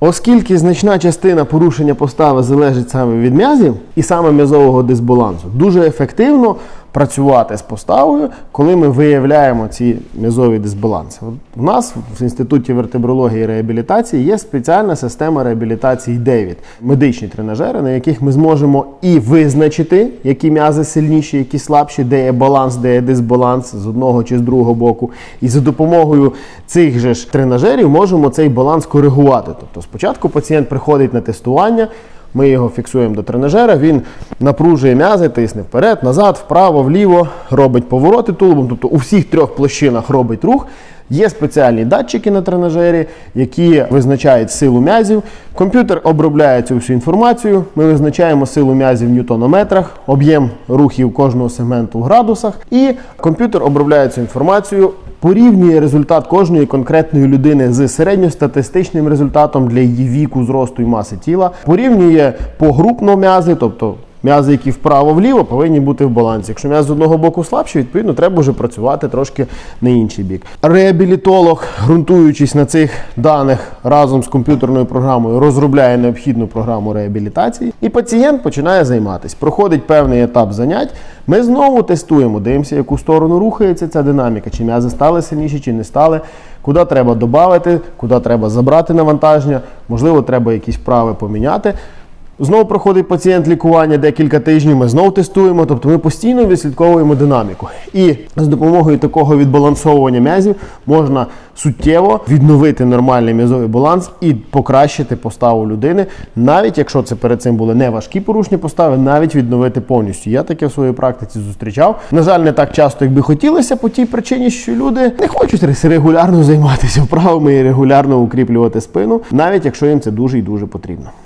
Оскільки значна частина порушення постави залежить саме від м'язів і саме м'язового дисбалансу, дуже ефективно працювати з поставою, коли ми виявляємо ці м'язові дисбаланси. У нас в інституті вертебрології і реабілітації є спеціальна система реабілітації DEVID, медичні тренажери, на яких ми зможемо і визначити, які м'язи сильніші, які слабші, де є баланс, де є дисбаланс з одного чи з другого боку. І за допомогою цих же ж тренажерів можемо цей баланс коригувати. Тобто спочатку пацієнт приходить на тестування. Ми його фіксуємо до тренажера, він напружує м'язи, тисне вперед, назад, вправо, вліво, робить повороти тулубом, тобто у всіх трьох площинах робить рух. Є спеціальні датчики на тренажері, які визначають силу м'язів. Комп'ютер обробляє цю всю інформацію. Ми визначаємо силу м'язів в ньютонометрах, об'єм рухів кожного сегменту в градусах. І комп'ютер обробляє цю інформацію, порівнює результат кожної конкретної людини з середньостатистичним результатом для її віку, зросту і маси тіла, порівнює погрупно м'язи, тобто М'язи, які вправо-вліво, повинні бути в балансі. Якщо м'яз з одного боку слабші, відповідно, треба вже працювати трошки на інший бік. Реабілітолог, ґрунтуючись на цих даних разом з комп'ютерною програмою, розробляє необхідну програму реабілітації, і пацієнт починає займатися. Проходить певний етап занять. Ми знову тестуємо, дивимося, яку сторону рухається ця динаміка, чи м'язи стали сильніші, чи не стали. Куди треба додати, куди треба забрати навантаження, можливо, треба якісь вправи поміняти. Знову проходить пацієнт лікування декілька тижнів, ми знову тестуємо, тобто ми постійно відслідковуємо динаміку. І з допомогою такого відбалансовування м'язів можна суттєво відновити нормальний м'язовий баланс і покращити поставу людини, навіть якщо це перед цим були не важкі порушення постави, навіть відновити повністю. Я таке в своїй практиці зустрічав. На жаль, не так часто, як би хотілося, по тій причині, що люди не хочуть регулярно займатися вправами і регулярно укріплювати спину, навіть якщо їм це дуже і дуже потрібно.